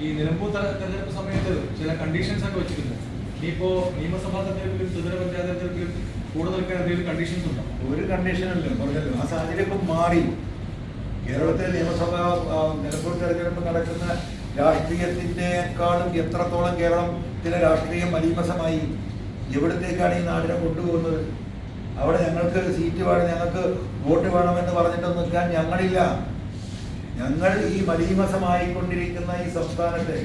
ഈ നിലമ്പൂർ തെര- തെരഞ്ഞെടുപ്പ് സമയത്ത് ചില കണ്ടീഷൻസ് ഒക്കെ വെച്ചിരുന്നു ഇനിയിപ്പോ നിയമസഭാ തെരഞ്ഞെടുപ്പിലും ത്രിതല പഞ്ചായത്ത് തെരഞ്ഞെടുപ്പിലും കൂടെ നിൽക്കാൻ എന്തെങ്കിലും കണ്ടീഷൻസ് ഉണ്ടോ? ഒരു കണ്ടീഷനല്ല പറഞ്ഞല്ലോ. ആ സാഹചര്യം മാറി. കേരളത്തിലെ നിയമസഭാ നിലമ്പൂർ തെരഞ്ഞെടുപ്പ് നടക്കുന്ന രാഷ്ട്രീയത്തിനേക്കാളും എത്രത്തോളം കേരളത്തിലെ രാഷ്ട്രീയം മലീമസമായി എവിടത്തേക്കാണ് ഈ നാടിനെ കൊണ്ടുപോകുന്നത്? അവിടെ ഞങ്ങൾക്ക് സീറ്റ് വേണം ഞങ്ങൾക്ക് വോട്ട് വേണമെന്ന് പറഞ്ഞിട്ട് നിൽക്കാൻ ഞങ്ങളില്ല. ഞങ്ങൾ ഈ മലീമസമായിക്കൊണ്ടിരിക്കുന്ന ഈ സംസ്ഥാനത്തെ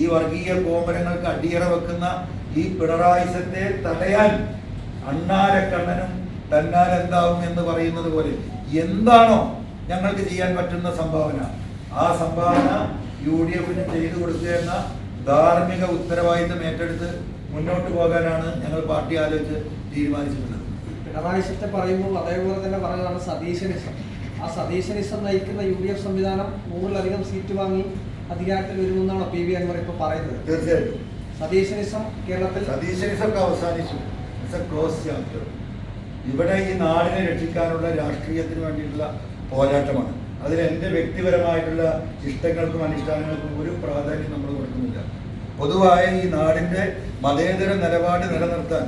ഈ വർഗീയ കോമരങ്ങൾക്ക് അടിയറ വെക്കുന്ന ഈ പിണറായിസത്തെ തടയാൻ അണ്ണാരക്കണ്ണനും തന്നാൽ എന്താവും എന്ന് പറയുന്നത് പോലെ എന്താണോ ഞങ്ങൾക്ക് ചെയ്യാൻ പറ്റുന്ന സംഭാവന. ആ സംഭാവന യു ഡി എഫിന് ചെയ്തു കൊടുക്കുക എന്ന ധാർമ്മിക ഉത്തരവാദിത്തം ഏറ്റെടുത്ത് മുന്നോട്ട് പോകാനാണ് ഞങ്ങൾ പാർട്ടി ആലോചിച്ച് തീരുമാനിച്ചിട്ടുള്ളത്. പിണറായി പറയുമ്പോൾ അതേപോലെ തന്നെ പറഞ്ഞതാണ് സതീശനിസം ആ സതീശനിസം നയിക്കുന്ന യു ഡി എഫ് സംവിധാനം നൂറിലധികം സീറ്റ് വാങ്ങി അധികാരത്തിൽ വരുമെന്നാണ് പി വി അൻവർ ഇപ്പോൾ പറയുന്നത്? തീർച്ചയായിട്ടും. സതീശനിസം കേരളത്തിൽ അവസാനിച്ചു. ക്ലോസ് ചാപ്റ്റർ ഇവിടെ ഈ നാടിനെ രക്ഷിക്കാനുള്ള രാഷ്ട്രീയത്തിന് വേണ്ടിയിട്ടുള്ള പോരാട്ടമാണ്. അതിൽ എന്റെ വ്യക്തിപരമായിട്ടുള്ള ഇഷ്ടങ്ങൾക്കും അനുഷ്ഠാനങ്ങൾക്കും ഒരു പ്രാധാന്യം നമ്മൾ കൊടുക്കുന്നില്ല. പൊതുവായ ഈ നാടിന്റെ മതേതര നിലപാട് നിലനിർത്താൻ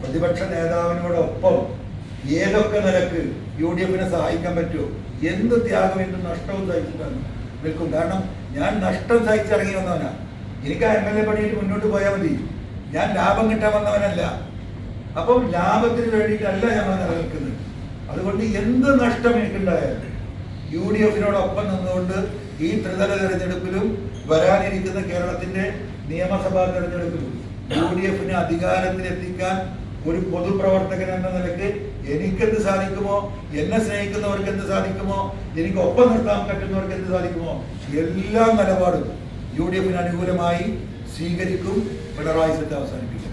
പ്രതിപക്ഷ നേതാവിനോടൊപ്പം ഏതൊക്കെ നിലയ്ക്ക് യു ഡി എഫിനെ സഹായിക്കാൻ പറ്റുമോ? എന്ത് ത്യാഗം എന്ത് നഷ്ടവും സഹിച്ചിട്ടാണ് നിൽക്കും കാരണം ഞാൻ നഷ്ടം സഹിച്ചിറങ്ങി വന്നവനാണ് എനിക്ക് ആ എം എൽ എ പണിയിട്ട് മുന്നോട്ട് പോയാൽ മതി. ഞാൻ ലാഭം കിട്ടാൻ വന്നവനല്ല. അപ്പം ലാഭത്തിന് വേണ്ടിയിട്ടല്ല ഞങ്ങൾ നിലനിൽക്കുന്നത്. അതുകൊണ്ട് എന്ത് നഷ്ടം എനിക്കുണ്ടായാലും യു ഡി എഫിനോടൊപ്പം നിന്നുകൊണ്ട് ഈ ത്രിതല തെരഞ്ഞെടുപ്പിലും വരാനിരിക്കുന്ന കേരളത്തിന്റെ നിയമസഭാ തെരഞ്ഞെടുപ്പിലും യു ഡി എഫിനെ അധികാരത്തിലെത്തിക്കാൻ ഒരു പൊതുപ്രവർത്തകൻ എന്ന നിലയ്ക്ക് എനിക്കെന്ത് സാധിക്കുമോ? എന്നെ സ്നേഹിക്കുന്നവർക്ക് എന്ത് സാധിക്കുമോ? എനിക്ക് ഒപ്പം നിർത്താൻ പറ്റുന്നവർക്ക് എന്ത് സാധിക്കുമോ? എല്ലാ നിലപാടും യു ഡി എഫിന് അനുകൂലമായി സ്വീകരിക്കും. പിണറായി സത്തെ അവസാനിപ്പിക്കും.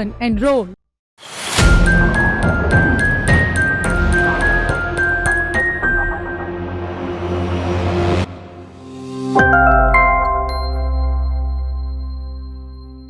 open, and roll.